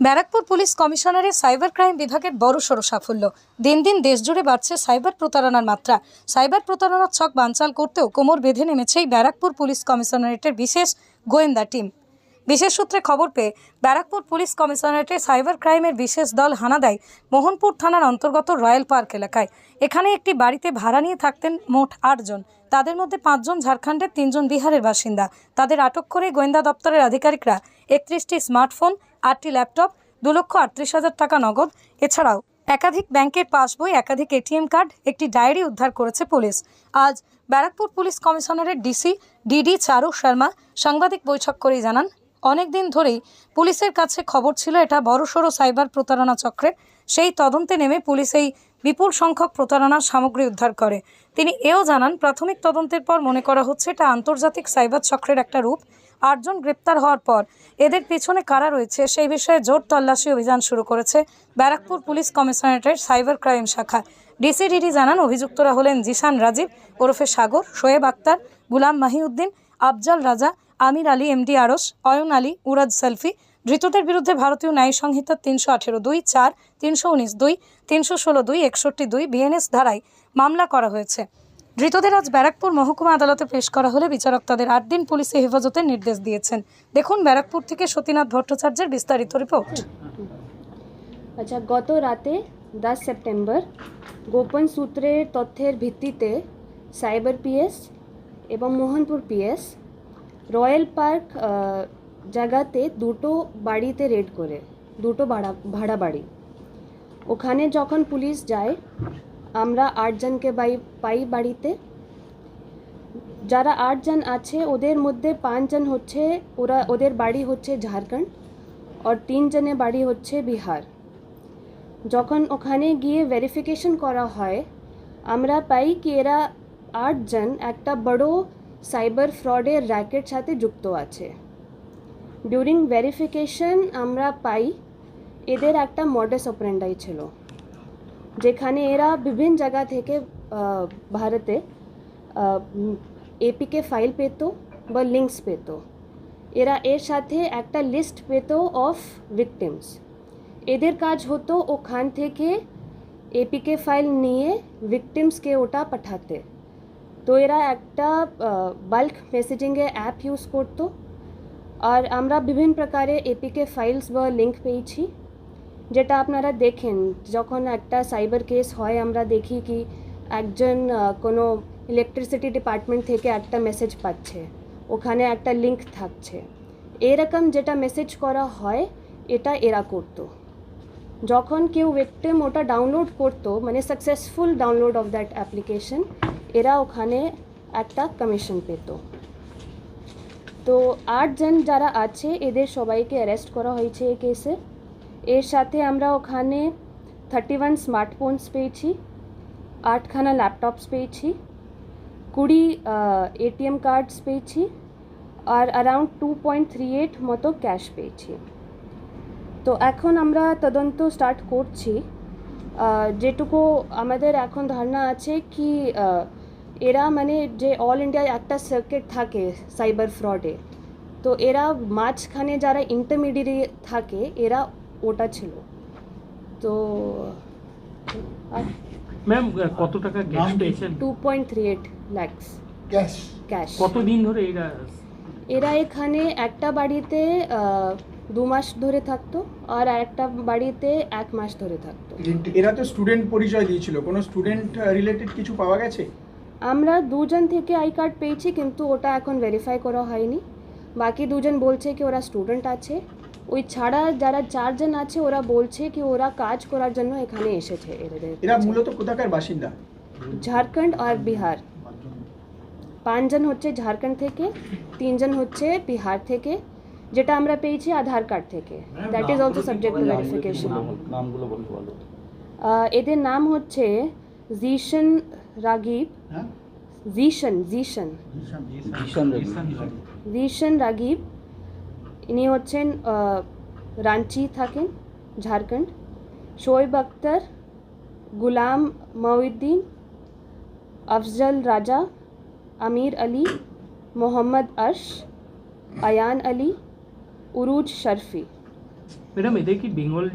Barrackpore police কমিশনারের cyber crime বিভাগের বড়সড় সাফল্য। দিন দিন দেশজুড়ে বাড়ছে সাইবার প্রতারণার মাত্রা। সাইবার প্রতারণার ছক বানচাল করতেও কোমর বেঁধে নেমেছে এই ব্যারাকপুর পুলিশ কমিশনারেটের বিশেষ গোয়েন্দা টিম। বিশেষ সূত্রে খবর পেয়ে ব্যারাকপুর পুলিশ কমিশনারেটের সাইবার ক্রাইমের বিশেষ দল হানা দেয় মোহনপুর থানার অন্তর্গত রয়্যাল পার্ক এলাকায়। এখানে একটি বাড়িতে ভাড়া নিয়ে থাকতেন মোট আটজন তাদের মধ্যে পাঁচজন ঝাড়খণ্ডের তিনজন বিহারের বাসিন্দা। তাদের আটক করে গোয়েন্দা দপ্তরের আধিকারিকরা একত্রিশটি স্মার্টফোন, আটটি ল্যাপটপ, দু লক্ষ আটত্রিশ হাজার টাকা নগদ। এছাড়াও একাধিক ব্যাংকের পাসবই, একাধিক এটিএম কার্ড, একটি ডায়েরি উদ্ধার করেছে পুলিশ। আজ ব্যারাকপুর পুলিশ কমিশনারের ডিসি ডিডি চারু শর্মা সাংবাদিক বৈঠক করেই জানান, অনেক দিন ধরেই পুলিশের কাছে খবর ছিল এটা বড়সড় সাইবার প্রতারণা চক্রের। সেই তদন্তে নেমে পুলিশ এই বিপুল সংখ্যক প্রতারণার সামগ্রী উদ্ধার করে। তিনি এও জানান, প্রাথমিক তদন্তের পর মনে করা হচ্ছে এটা আন্তর্জাতিক সাইবার চক্রের একটা রূপ। আটজন গ্রেপ্তার হওয়ার পর এদের পেছনে কারা রয়েছে সেই বিষয়ে জোর তল্লাশি অভিযান শুরু করেছে ব্যারাকপুর পুলিশ কমিশনারেটের সাইবার ক্রাইম শাখা। ডিসিডিডি জানান, অভিযুক্তরা হলেন জিসান রাজীব, ওরফে সাগর, শোয়েব আক্তার, গুলাম মাহিউদ্দিন, আফজাল রাজা, আমির আলী, এমডি আরস, অয়ন আলী, উরাজ সেলফি ধৃতদের বিরুদ্ধে ভারতীয় ন্যায় সংহিতার তিনশো আঠেরো দুই, চার, তিনশো উনিশ দুই, তিনশো ষোলো দুই, একষট্টি দুই বিএনএস ধারায় মামলা করা হয়েছে। ধৃতদের আজ ব্যারাকপুর মহকুমা আদালতে পেশ করা হলে বিচারক তাদের আট দিন পুলিশে হেফাজতের নির্দেশ দিয়েছেন। দেখুন ব্যারাকপুর থেকে সতীনাথ ভট্টাচার্যের বিস্তারিত রিপোর্ট। আচ্ছা গত রাতে দশ সেপ্টেম্বর গোপন সূত্রের তথ্যের ভিত্তিতে সাইবার পিএস এবং মোহনপুর পিএস, রয়্যাল পার্ক জায়গাতে দুটো বাড়িতে রেড করে, দুটো ভাড়া ভাড়া বাড়ি। ওখানে যখন পুলিশ যায়, আমরা আটজনকে বাই পাই বাড়িতে। যারা আটজন আছে, ওদের মধ্যে পাঁচজন হচ্ছে, ওরা, ওদের বাড়ি হচ্ছে ঝাড়খণ্ড, আর তিনজনের বাড়ি হচ্ছে বিহার। যখন ওখানে গিয়ে ভেরিফিকেশন করা হয়, আমরা পাই কি এরা আটজন একটা বড় সাইবার ফ্রডের র্যাকেট সাথে যুক্ত আছে। ডিউরিং ভেরিফিকেশন আমরা পাই এদের একটা মডাস অপারেন্ডাই ছিল। যেখানে এরা বিভিন্ন জায়গা থেকে ভারতে এপিকে ফাইল পেতো বা লিঙ্কস পেতো। এরা এর সাথে একটা লিস্ট পেতো অফ ভিকটিমস এদের কাজ হতো ওখান থেকে এপিকে ফাইল নিয়ে ভিকটিমসকে ওটা পাঠাতে। তো এরা একটা বাল্ক মেসেজিংয়ে অ্যাপ ইউজ করতো। আর আমরা বিভিন্ন প্রকারে এপিকে ফাইলস বা লিঙ্ক পেয়েছি, যেটা আপনারা দেখেন যখন একটা সাইবার কেস হয়, আমরা দেখি কি একজন কোনো ইলেকট্রিসিটি ডিপার্টমেন্ট থেকে একটা মেসেজ পাচ্ছে, ওখানে একটা লিঙ্ক থাকছে। এরকম যেটা মেসেজ করা হয়, এটা এরা করতো। যখন কেউ ভিকটিম ওটা ডাউনলোড করতো মানে successful download of that application এরা ওখানে একটা কমিশন পেত। তো আটজন যারা আছে, এদের সবাইকে অ্যারেস্ট করা হয়েছে এই কেসে এর সাথে আমরা ওখানে থার্টি ওয়ান স্মার্টফোনস পেয়েছি, আটখানা ল্যাপটপস পেয়েছি, কুড়ি এটিএম কার্ডস পেয়েছি আর around two point three eight মতো ক্যাশ পেয়েছি। তো এখন আমরা তদন্ত স্টার্ট করছি। যেটুকু আমাদের এখন ধারণা আছে কি এরা মানে যে অল ইন্ডিয়ায় একটা সার্কিট থাকে সাইবার ফ্রডে তো এরা মাঝখানে যারা ইন্টারমিডিয়েট থাকে এরা ওটা ছিল। তো ম্যাম কত টাকা ক্যাশ পেয়েছেন? Two point three eight lakhs cash cash কতদিন ধরে এরা এরা এখানে একটা বাড়িতে দু মাস ধরে থাকতো আর একটা বাড়িতে এক মাস ধরে থাকতো। এরা তো স্টুডেন্ট পরিচয় দিয়েছিল। কোনো স্টুডেন্ট রিলেটেড কিছু পাওয়া গেছে? আমরা দুজন থেকে আই কার্ড পেয়েছি কিন্তু ওটা এখন ভেরিফাই করা হয়নি। বাকি দুজন বলছে কি ওরা স্টুডেন্ট আছে। ওই ছাড়া যারা চারজন আছে ওরা বলছে কি ওরা কাজ করার জন্য এখানে এসেছে এরা মূলত কোথাকার বাসিন্দা? ঝাড়খণ্ড আর বিহার। পাঁচজন হচ্ছে ঝাড়খণ্ড থেকে তিনজন হচ্ছে বিহার থেকে যেটা আমরা পেয়েছি আধার কার্ড থেকে। That is also subject to verification এদের নাম হচ্ছে জিশন রাগিব। হ্যাঁ? জিশন জিশন। রাগিব। ইনি হচ্ছেন আহ, রাঞ্চি থাকেন ঝাড়খণ্ড। শোয়েব আক্তার গুলাম মঈউদ্দিন আফজল রাজা আমির আলী মোহাম্মদ আশ আয়ান আলী উরুজ শরফি। ম্যাডাম এদের কি বেঙ্গল